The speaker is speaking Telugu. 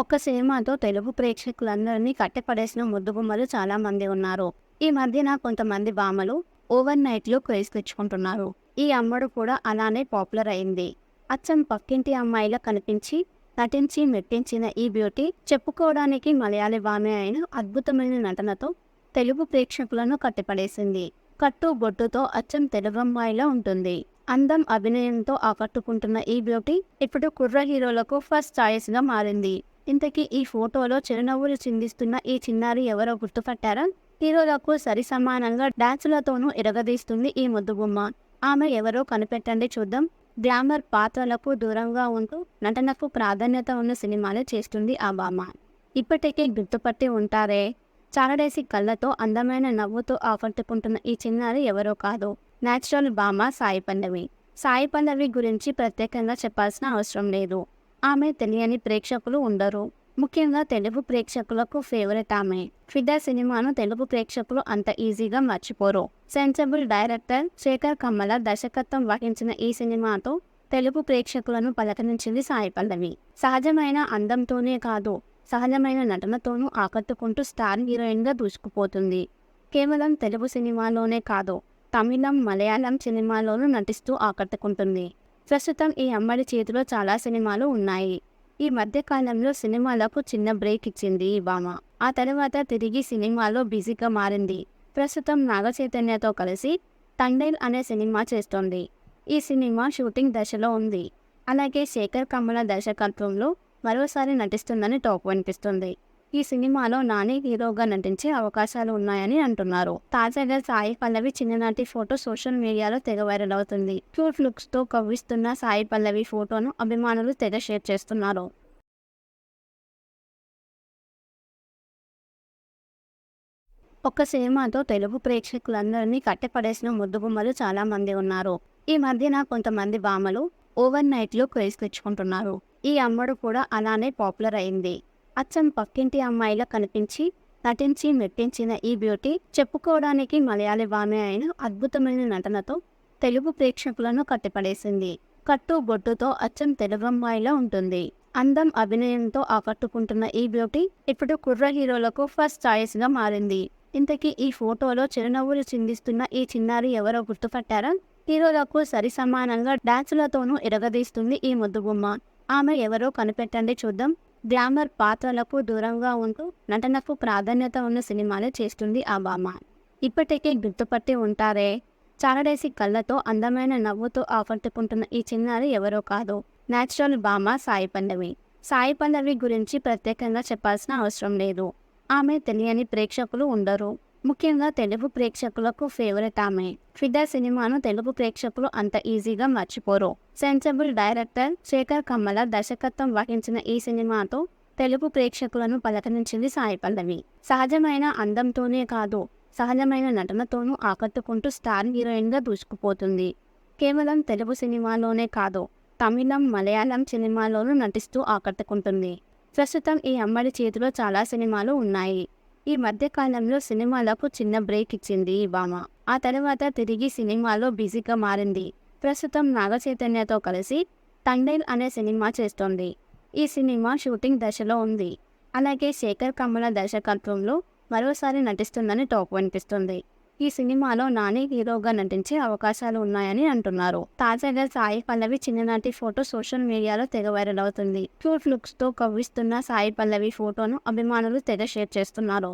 ఒక్క సినిమాతో తెలుగు ప్రేక్షకులందరినీ కట్టపడేసిన ముద్దుగుమ్మలు బొమ్మలు చాలామంది ఉన్నారు. ఈ మధ్యన కొంతమంది బామలు ఓవర్ నైట్లో క్రేజ్ తెచ్చుకుంటున్నారు. ఈ అమ్మడు కూడా అలానే పాపులర్ అయింది. అచ్చం పక్కింటి అమ్మాయిలా కనిపించి నటించి మెట్టించిన ఈ బ్యూటీ చెప్పుకోవడానికి మలయాళీ భామే అయిన అద్భుతమైన నటనతో తెలుగు ప్రేక్షకులను కట్టిపడేసింది. కట్టు బొట్టుతో అచ్చం తెలుగమ్మాయిలా ఉంటుంది. అందం అభినయంతో ఆకట్టుకుంటున్న ఈ బ్యూటీ ఇప్పుడు కుర్ర హీరోలకు ఫస్ట్ ఛాయిస్గా మారింది. ఇంతకీ ఈ ఫోటోలో చిరునవ్వులు చిందిస్తున్న ఈ చిన్నారి ఎవరో గుర్తుపట్టారా? హీరోలకు సరి సమానంగా డాన్సులతోనూ ఎరగదీస్తుంది ఈ ముద్దుగుమ్మ ఆమె ఎవరో కనిపెట్టండి చూద్దాం. గ్లామర్ పాత్రలకు దూరంగా ఉంటూ నటనకు ప్రాధాన్యత ఉన్న సినిమాలు చేస్తుంది ఆ బామ్మ. ఇప్పటికే గుర్తుపట్టి ఉంటారే. చారడేసి కళ్ళతో అందమైన నవ్వుతో ఆకట్టుకుంటున్న ఈ చిన్నారి ఎవరో కాదు. నేచురల్ బామ్మ సాయి పల్లవి సాయి పల్లవి గురించి ప్రత్యేకంగా చెప్పాల్సిన అవసరం లేదు. ఆమె తెలియని ప్రేక్షకులు ఉండరు. ముఖ్యంగా తెలుగు ప్రేక్షకులకు ఫేవరెట్ ఆమె. ఫిదా సినిమాను తెలుగు ప్రేక్షకులు అంత ఈజీగా మర్చిపోరు. సెన్సబుల్ డైరెక్టర్ శేఖర్ కమ్మల దర్శకత్వం వహించిన ఈ సినిమాతో తెలుగు ప్రేక్షకులను పలకరించింది సాయి పల్లవి. సహజమైన అందంతోనే కాదు సహజమైన నటనతోనూ ఆకట్టుకుంటూ స్టార్ హీరోయిన్గా దూసుకుపోతుంది. కేవలం తెలుగు సినిమాలోనే కాదు తమిళం మలయాళం సినిమాలోనూ నటిస్తూ ఆకట్టుకుంటుంది. ప్రస్తుతం ఈ అమ్మడి చేతిలో చాలా సినిమాలు ఉన్నాయి. ఈ మధ్య కాలంలో సినిమాలకు చిన్న బ్రేక్ ఇచ్చింది ఈ భామ ఆ తర్వాత తిరిగి సినిమాలో బిజీగా మారింది. ప్రస్తుతం నాగ చైతన్యతో కలిసి తండైల్ అనే సినిమా చేస్తోంది. ఈ సినిమా షూటింగ్ దశలో ఉంది. అలాగే శేఖర్ కమ్మల దర్శకత్వంలో మరోసారి నటిస్తుందని టాక్ వినిపిస్తుంది. ఈ సినిమాలో నాని హీరోగా నటించే అవకాశాలు ఉన్నాయని అంటున్నారు. తాజాగా సాయి పల్లవి చిన్ననాటి ఫోటో సోషల్ మీడియాలో తెగ వైరల్ అవుతుంది. క్యూట్ లుక్స్తో కవ్విస్తున్న సాయి పల్లవి ఫోటోను అభిమానులు తెగ షేర్ చేస్తున్నారు. ఒక సినిమాతో తెలుగు ప్రేక్షకులందరినీ కట్టపడేసిన ముద్దుగుమ్మలు చాలా మంది ఉన్నారు. ఈ మధ్యన కొంతమంది భామలు ఓవర్ నైట్లో క్రేజ్ తెచ్చుకుంటున్నారు. ఈ అమ్మడు కూడా అలానే పాపులర్ అయింది. అచ్చం పక్కింటి అమ్మాయిలా కనిపించి నటించి మెప్పించిన ఈ బ్యూటీ చెప్పుకోవడానికి మలయాళీ భామే అయిన అద్భుతమైన నటనతో తెలుగు ప్రేక్షకులను కట్టిపడేసింది. కట్టు బొట్టుతో అచ్చం తెలుగమ్మాయిలా ఉంటుంది. అందం అభినయంతో ఆకట్టుకుంటున్న ఈ బ్యూటీ ఇప్పుడు కుర్ర హీరోలకు ఫస్ట్ చాయిస్గా మారింది. ఇంతకీ ఈ ఫోటోలో చిరునవ్వులు చిందిస్తున్న ఈ చిన్నారి ఎవరో గుర్తుపట్టారా? హీరోలకు సరి సమానంగా డాన్సులతోనూ ఎరగదీస్తుంది ఈ ముద్దుగుమ్మ. ఆమె ఎవరో కనిపెట్టండి చూద్దాం. గ్లామర్ పాత్రలకు దూరంగా ఉంటూ నటనకు ప్రాధాన్యత ఉన్న సినిమాలు చేస్తుంది ఆ బామ్మ. ఇప్పటికే గుర్తుపట్టి ఉంటారే. చారడేసి కళ్ళతో అందమైన నవ్వుతో ఆకట్టుకుంటున్న ఈ చిన్నారి ఎవరో కాదు. నేచురల్ బామ్మ సాయి పల్లవి సాయి పల్లవి గురించి ప్రత్యేకంగా చెప్పాల్సిన అవసరం లేదు. ఆమె తెలియని ప్రేక్షకులు ఉండరు. ముఖ్యంగా తెలుగు ప్రేక్షకులకు ఫేవరెట్ ఆమె ఫిదా సినిమాను తెలుగు ప్రేక్షకులు అంత ఈజీగా మర్చిపోరు. సెన్సబుల్ డైరెక్టర్ శేఖర్ కమ్మల దర్శకత్వం వహించిన ఈ సినిమాతో తెలుగు ప్రేక్షకులను పలకరించింది సాయి పల్లవి. సహజమైన అందంతోనే కాదు సహజమైన నటనతోనూ ఆకట్టుకుంటూ స్టార్ హీరోయిన్గా దూసుకుపోతుంది. కేవలం తెలుగు సినిమాలోనే కాదు తమిళం మలయాళం సినిమాలోనూ నటిస్తూ ఆకట్టుకుంటుంది. ప్రస్తుతం ఈ అమ్మడి చేతిలో చాలా సినిమాలు ఉన్నాయి. ఈ మధ్యకాలంలో సినిమాలకు చిన్న బ్రేక్ ఇచ్చింది ఈ భామ. ఆ తర్వాత తిరిగి సినిమాలో బిజీగా మారింది. ప్రస్తుతం నాగ చైతన్యతో కలిసి తండైల్ అనే సినిమా చేస్తోంది. ఈ సినిమా షూటింగ్ దశలో ఉంది. అలాగే శేఖర్ కమ్మల దర్శకత్వంలో మరోసారి నటిస్తుందని టాక్ వినిపిస్తుంది. ఈ సినిమాలో నాని హీరోగా నటించే అవకాశాలు ఉన్నాయని అంటున్నారు. తాజాగా సాయి పల్లవి చిన్ననాటి ఫోటో సోషల్ మీడియాలో తెగ వైరల్ అవుతుంది. క్యూట్ లుక్స్తో కవ్విస్తున్న సాయి పల్లవి ఫోటోను అభిమానులు తెగ షేర్ చేస్తున్నారు.